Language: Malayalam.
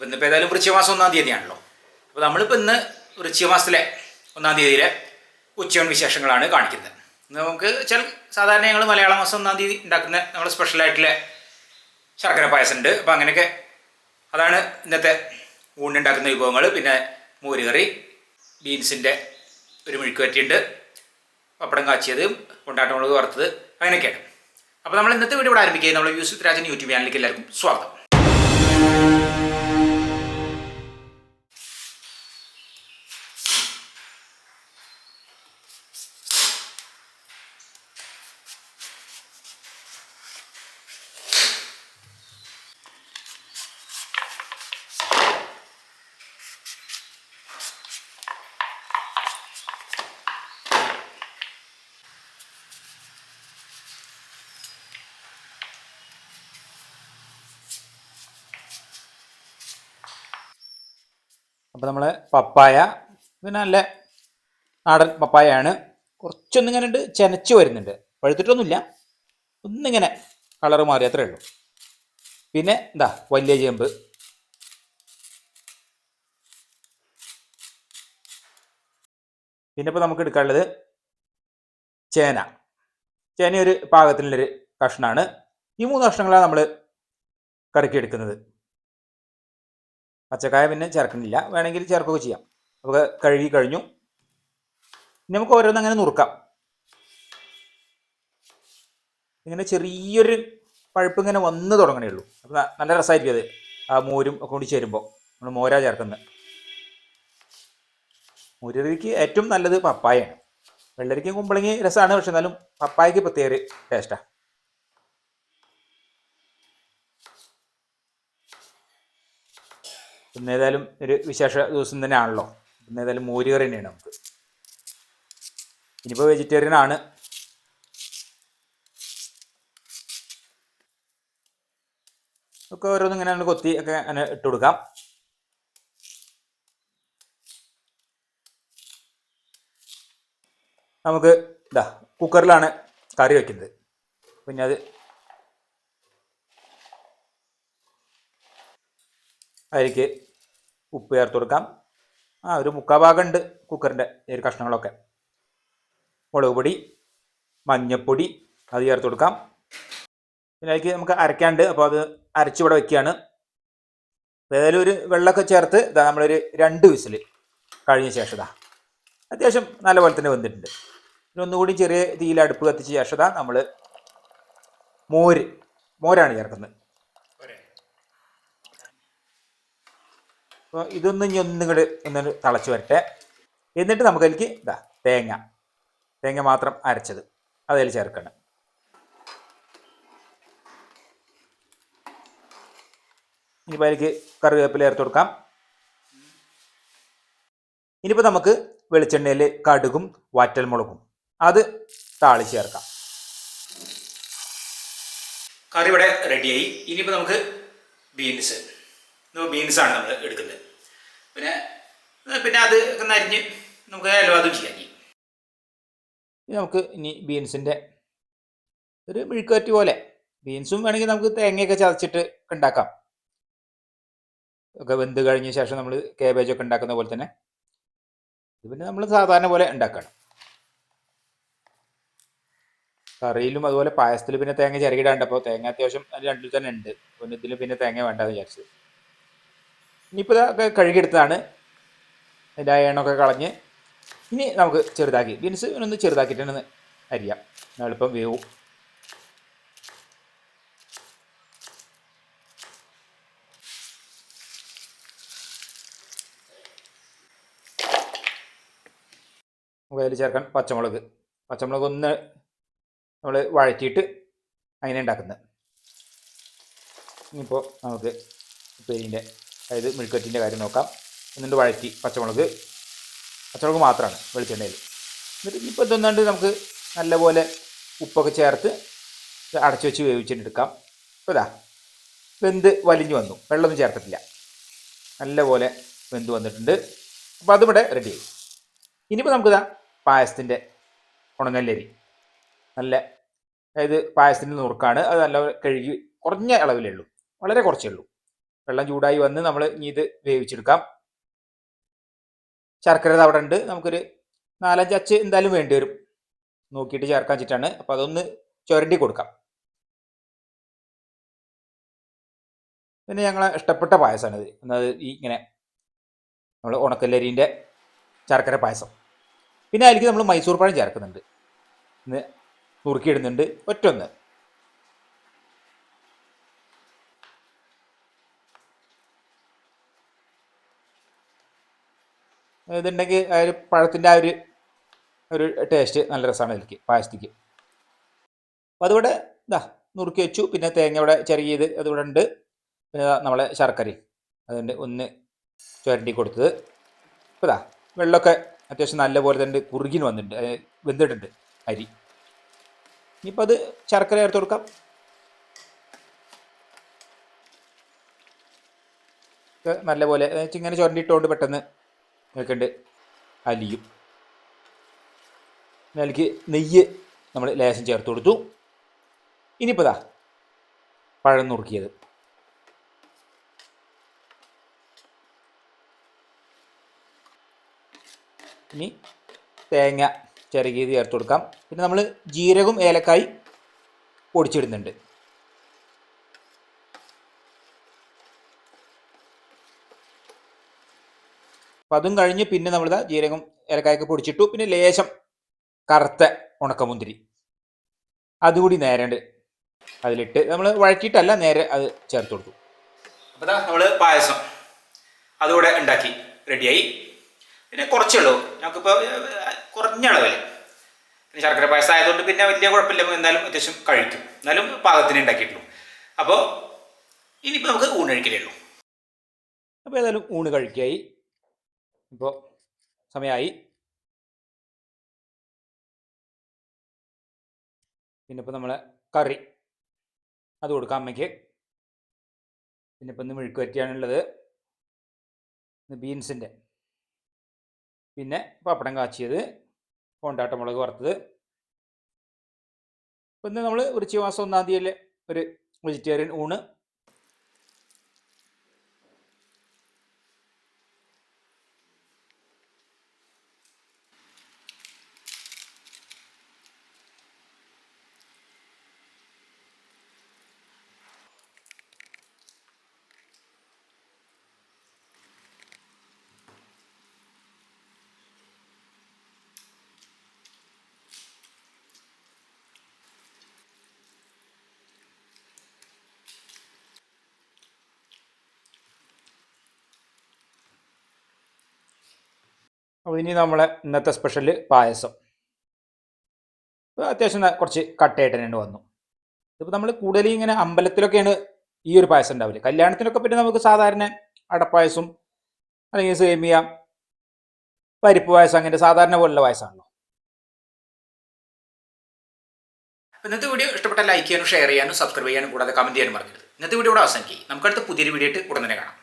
അപ്പോൾ ഇന്നിപ്പോൾ ഏതായാലും വൃശ്ചികമാസം ഒന്നാം തീയതിയാണല്ലോ. അപ്പോൾ നമ്മളിപ്പോൾ ഇന്ന് വൃശ്ചികമാസത്തിലെ ഒന്നാം തീയതിയിലെ ഉച്ചയോൺ വിശേഷങ്ങളാണ് കാണിക്കുന്നത്. നമുക്ക് ചില സാധാരണ ഞങ്ങൾ മലയാള മാസം ഒന്നാം തീയതി ഉണ്ടാക്കുന്ന നമ്മൾ സ്പെഷ്യലായിട്ടുള്ള ശർക്കര പായസം ഉണ്ട് അപ്പോൾ അങ്ങനെയൊക്കെ അതാണ് ഇന്നത്തെ ഊണുണ്ടാക്കുന്ന വിഭവങ്ങൾ പിന്നെ മോരുകറി ബീൻസിന്റെ ഒരു മെഴുക്കുവരട്ടിയുണ്ട് പപ്പടം കാച്ചിയത് കൊണ്ടാട്ടമുളക് വറുത്തത് അങ്ങനെയൊക്കെയാണ്. അപ്പോൾ നമ്മൾ ഇന്നത്തെ വീഡിയോ ഇവിടെ ആരംഭിക്കുക നമ്മൾ യൂസുഫ് രാജൻ യൂട്യൂബ് ചാനലിലേക്ക് എല്ലാവർക്കും സ്വാഗതം. അപ്പോൾ നമ്മൾ പപ്പായ പിന്നെ നല്ല നാടൻ പപ്പായയാണ്. കുറച്ചൊന്നിങ്ങനെ ഉണ്ട് ചെനച്ച് വരുന്നുണ്ട്. പഴുത്തിട്ടൊന്നുമില്ല. ഒന്നിങ്ങനെ കളർ മാറി അത്രേ ഉള്ളൂ. പിന്നെ എന്താ വലിയ ചേമ്പ്. പിന്നെ ഇപ്പോൾ നമുക്ക് എടുക്കാനുള്ളത് ചേന. ചേന ഒരു പാകത്തിനുള്ളൊരു കഷ്ണമാണ് ഈ മൂന്ന് കഷ്ണങ്ങളാണ് നമ്മൾ കറക്കി എടുക്കുന്നത് പച്ചക്കായ പിന്നെ ചേർക്കുന്നില്ല. വേണമെങ്കിൽ ചേർക്കുകയൊക്കെ ചെയ്യാം. അപ്പോൾ കഴുകി കഴിഞ്ഞു. ഇനി നമുക്ക് ഓരോന്ന് അങ്ങനെ നുറുക്കാം. ഇങ്ങനെ ചെറിയൊരു പഴുപ്പ് ഇങ്ങനെ വന്ന് തുടങ്ങണേ ഉള്ളൂ. അപ്പോൾ നല്ല രസമായിരിക്കും അത്. ആ മോരും ഒക്കെ കൂടി ചേരുമ്പോൾ. നമ്മൾ മോരാ ചേർക്കുന്നത്. മുരരിക്ക് ഏറ്റവും നല്ലത് പപ്പായയാണ്. വെള്ളരിക്കും കുമ്പളങ്ങി രസമാണ്. പക്ഷെ എന്നാലും പപ്പായക്ക് പ്രത്യേക ടേസ്റ്റാണ് ഇന്ന് ഏതായാലും ഒരു വിശേഷ ദിവസം തന്നെയാണല്ലോ. ഇന്ന് ഏതായാലും മോരുകറി തന്നെയാണ് നമുക്ക്. ഇനിയിപ്പോൾ വെജിറ്റേറിയൻ ആണ്. ഒക്കെ ഓരോന്നും ഇങ്ങനെ കൊത്തി ഒക്കെ അങ്ങനെ ഇട്ട് കൊടുക്കാം. നമുക്ക് ഇതാ കുക്കറിലാണ് കറി വയ്ക്കുന്നത് പിന്നെ അത് അതിലേക്ക് ഉപ്പ് ചേർത്ത് കൊടുക്കാം. ആ ഒരു മുക്കാഭാഗം ഉണ്ട് കുക്കറിന്റെ ഈ കഷ്ണങ്ങളൊക്കെ. മുളക് പൊടി മഞ്ഞപ്പൊടി അത് ചേർത്ത് കൊടുക്കാം. പിന്നെ അതിലേക്ക് നമുക്ക് അരക്കാണ്ട് അപ്പോൾ അത് അരച്ചിവിടെ വെക്കുകയാണ്. ഏതായാലും ഒരു വെള്ളമൊക്കെ ചേർത്ത് ഇതാ നമ്മളൊരു രണ്ട് വിസിൽ കഴിഞ്ഞ ശേഷം ഇതാ. അത്യാവശ്യം നല്ലപോലെ തന്നെ വന്നിട്ടുണ്ട് പിന്നെ ഒന്നുകൂടി ചെറിയ തീയിൽ അടുപ്പ് കത്തിച്ച ശേഷം നമ്മൾ മോര് മോരാണ് ചേർക്കുന്നത്. അപ്പോൾ ഇതൊന്നും ഇനി ഒന്നും കൂടി ഒന്ന് തിളച്ച് വരട്ടെ. എന്നിട്ട് നമുക്കതിലേക്ക് ഇതാ തേങ്ങ. തേങ്ങ മാത്രം അരച്ചത്. അതിൽ ചേർക്കണം. ഇനിയിപ്പോൾ അതിലേക്ക് കറിവേപ്പില ചേർത്ത് കൊടുക്കാം. ഇനിയിപ്പോൾ നമുക്ക് വെളിച്ചെണ്ണയിൽ കടുകും വറ്റൽമുളകും അത് താളി ചേർക്കാം. കറി ഇവിടെ റെഡിയായി ഇനിയിപ്പോൾ നമുക്ക് ബീൻസ് ബീൻസാണ് നമ്മൾ എടുക്കുന്നത്. പിന്നെ പിന്നെ അത് നരിഞ്ഞ് നമുക്ക് അലവാദം ചെയ്യാം ഇനി. നമുക്ക് ഇനി ബീൻസിന്റെ ഒരു മെഴുക്കുവരട്ടി പോലെ. ബീൻസും വേണമെങ്കിൽ നമുക്ക് തേങ്ങയൊക്കെ ചതച്ചിട്ട് ഉണ്ടാക്കാം. ഒക്കെ വെന്ത് കഴിഞ്ഞ ശേഷം നമ്മൾ കേബേജ് ഒക്കെ ഉണ്ടാക്കുന്ന പോലെ തന്നെ. ഇത് പിന്നെ നമ്മൾ സാധാരണ പോലെ ഉണ്ടാക്കണം. കറിയിലും അതുപോലെ പായസത്തിൽ പിന്നെ തേങ്ങ ചിരകിടാണ്ട്. അപ്പോൾ തേങ്ങ അത്യാവശ്യം അത് രണ്ടിൽ തന്നെ ഉണ്ട്. പിന്നെ പിന്നെ തേങ്ങ വേണ്ടെന്ന് വിചാരിച്ചത് ഇനിയിപ്പോൾ ഇതൊക്കെ കഴുകിയെടുത്തതാണ്. അതിന്റെ ആ എണ്ണമൊക്കെ കളഞ്ഞ്. ഇനി നമുക്ക് ചെറുതാക്കി. ബീൻസ് ഒന്ന് ചെറുതാക്കിയിട്ടാണ് അരിയാം. എളുപ്പം വേവും. അതിൽ ചേർക്കാൻ പച്ചമുളക്. പച്ചമുളക് ഒന്ന് നമ്മൾ വഴറ്റിയിട്ട് അങ്ങനെ ഉണ്ടാക്കുന്നത്. ഇനിയിപ്പോൾ നമുക്ക് ഉപ്പേരിന്റെ അതായത് മെഴുക്കുവറ്റിന്റെ കാര്യം നോക്കാം. എന്നിട്ട് വഴറ്റി പച്ചമുളക്. പച്ചമുളക് മാത്രമാണ് വെളിച്ചെണ്ണയിൽ. എന്നിട്ട് ഇപ്പോൾ ഇതൊന്നാണ്ട് നമുക്ക് നല്ലപോലെ ഉപ്പൊക്കെ ചേർത്ത് അടച്ചു വെച്ച് വേവിച്ചിട്ടെടുക്കാം ഇപ്പോൾ ഇതാ വെന്ത് വലിഞ്ഞു വന്നു. വെള്ളമൊന്നും ചേർത്തിട്ടില്ല. നല്ലപോലെ വെന്ത് വന്നിട്ടുണ്ട്. അപ്പോൾ അതിവിടെ റെഡിയായി ഇനിയിപ്പോൾ നമുക്കിതാ പായസത്തിന്റെ ഉണങ്ങല്ലരി. നല്ല അതായത് പായസത്തിന്റെ നുറുക്കാണ്. അത് നല്ല കഴുകി കുറഞ്ഞ അളവിലേ ഉള്ളൂ. വളരെ കുറച്ചേ ഉള്ളൂ. വെള്ളം ചൂടായി വന്ന് നമ്മൾ ഇനി ഇത് വേവിച്ചെടുക്കാം. ശർക്കര അവിടെ ഉണ്ട് നമുക്കൊരു നാലഞ്ച് അച്ച് എന്തായാലും വേണ്ടി വരും. നോക്കിയിട്ട് ചേർക്കാൻ വെച്ചിട്ടാണ്. അപ്പോൾ അതൊന്ന് ചുരണ്ടി കൊടുക്കാം. പിന്നെ ഞങ്ങളെ ഇഷ്ടപ്പെട്ട പായസമാണിത് എന്നത് ഈ ഇങ്ങനെ നമ്മൾ ഉണക്കല്ലരീന്റെ ശർക്കര പായസം. പിന്നെ അതിലേക്ക് നമ്മൾ മൈസൂർ പഴം ചേർക്കുന്നുണ്ട്. ഇന്ന് നുറുക്കിയിടുന്നുണ്ട്. ഒറ്റൊന്ന്. ഇതുണ്ടെങ്കിൽ ആ ഒരു പഴത്തിന്റെ ആ ഒരു ഒരു ടേസ്റ്റ് നല്ല രസമാണ് ഇതിലേക്ക് പായസത്തിക്ക്. അപ്പോൾ അതിവിടെ ഇതാ നുറുക്കി വെച്ചു പിന്നെ തേങ്ങ ഇവിടെ ചെറിയത് അതിവിടെ ഉണ്ട്. പിന്നെ നമ്മളെ ശർക്കരയും അതുകൊണ്ട് ഒന്ന് ചുരണ്ടി കൊടുത്തത്. ഇപ്പോൾ ഇതാ വെള്ളമൊക്കെ അത്യാവശ്യം നല്ല പോലെ തന്നെ കുറുകിന് വന്നിട്ടുണ്ട് വെന്തിട്ടുണ്ട് അരി. ഇനിയിപ്പോൾ അത് ശർക്കര ചേർത്ത് കൊടുക്കാം. നല്ലപോലെ നല്ല പോലെ ഇങ്ങനെ ചുരണ്ടിയിട്ടുകൊണ്ട് പെട്ടെന്ന് നിൽക്കുന്നുണ്ട് അലിയും. അതിലേക്ക് നെയ്യ് നമ്മൾ ലേശം ചേർത്ത് കൊടുത്തു. ഇനിയിപ്പോൾ ഇതാ പഴം നുറുക്കിയത്. ഇനി തേങ്ങ ചിരകിയത് ചേർത്ത് കൊടുക്കാം. പിന്നെ നമ്മൾ ജീരകവും ഏലക്കായി പൊടിച്ചിടുന്നുണ്ട്. അപ്പം അതും കഴിഞ്ഞ് പിന്നെ നമ്മൾ ജീരകം ഏലക്കായൊക്കെ പൊടിച്ചിട്ടു. പിന്നെ ലേശം കറുത്ത ഉണക്കമുന്തിരി. അതുകൂടി നേരണ്ട് അതിലിട്ട് നമ്മൾ വഴറ്റിയിട്ടല്ല നേരെ അത് ചേർത്ത് കൊടുത്തു. അപ്പോൾ നമ്മൾ പായസം അതുകൂടെ ഉണ്ടാക്കി റെഡിയായി. പിന്നെ കുറച്ചേ ഉള്ളൂ. ഞങ്ങൾക്കിപ്പോൾ കുറഞ്ഞ അളവിൽ പിന്നെ ശർക്കര പായസം ആയതുകൊണ്ട് പിന്നെ വലിയ കുഴപ്പമില്ല. എന്തായാലും അത്യാവശ്യം കഴിക്കും. എന്നാലും പാകത്തിന് ഉണ്ടാക്കിയിട്ടുള്ളൂ. അപ്പോൾ ഇനിയിപ്പോൾ നമുക്ക് ഊണ് കഴിക്കലേ ഉള്ളൂ. അപ്പോൾ ഏതായാലും ഊണ് കഴിക്കായി. ഇപ്പോൾ സമയമായി പിന്നെ ഇപ്പോൾ നമ്മളെ കറി. അത് കൊടുക്കാം അമ്മയ്ക്ക്. പിന്നെ ഇപ്പം ഇന്ന് മെഴുക്ക് വറ്റിയാണുള്ളത് ബീൻസിന്റെ പിന്നെ പപ്പടം കാച്ചിയത്. കൊണ്ടാട്ട മുളക് വറുത്തത്. ഇപ്പം ഇന്ന് നമ്മൾ വൃശ്ചിക മാസം ഒന്നാം തീയതിയിലെ ഒരു വെജിറ്റേറിയൻ ഊണ്. അപ്പോൾ ഇനി നമ്മളെ ഇന്നത്തെ സ്പെഷ്യൽ പായസം. അത്യാവശ്യം കുറച്ച് കട്ടയായിട്ട് തന്നെ വന്നു. ഇതിപ്പോൾ നമ്മൾ കൂടുതലും ഇങ്ങനെ അമ്പലത്തിലൊക്കെയാണ് ഈ ഒരു പായസം ഉണ്ടാവില്ല കല്യാണത്തിനൊക്കെ പറ്റി നമുക്ക് സാധാരണ അടപ്പായസം അല്ലെങ്കിൽ സേമിയ പരിപ്പ് പായസം അങ്ങനെ സാധാരണ പോലുള്ള പായസമാണല്ലോ. ഇന്നത്തെ വീഡിയോ ഇഷ്ടപ്പെട്ട ലൈക്ക് ചെയ്യാനും ഷെയർ ചെയ്യാനും സബ്സ്ക്രൈബ് ചെയ്യാനും കൂടാതെ കമന്റ് ചെയ്യാനും മറക്കരുത്. ഇന്നത്തെ വീഡിയോ ഇവിടെ അവസാനിക്കും നമുക്കടുത്ത പുതിയൊരു വീഡിയോ ആയിട്ട് ഉടനെ കാണാം.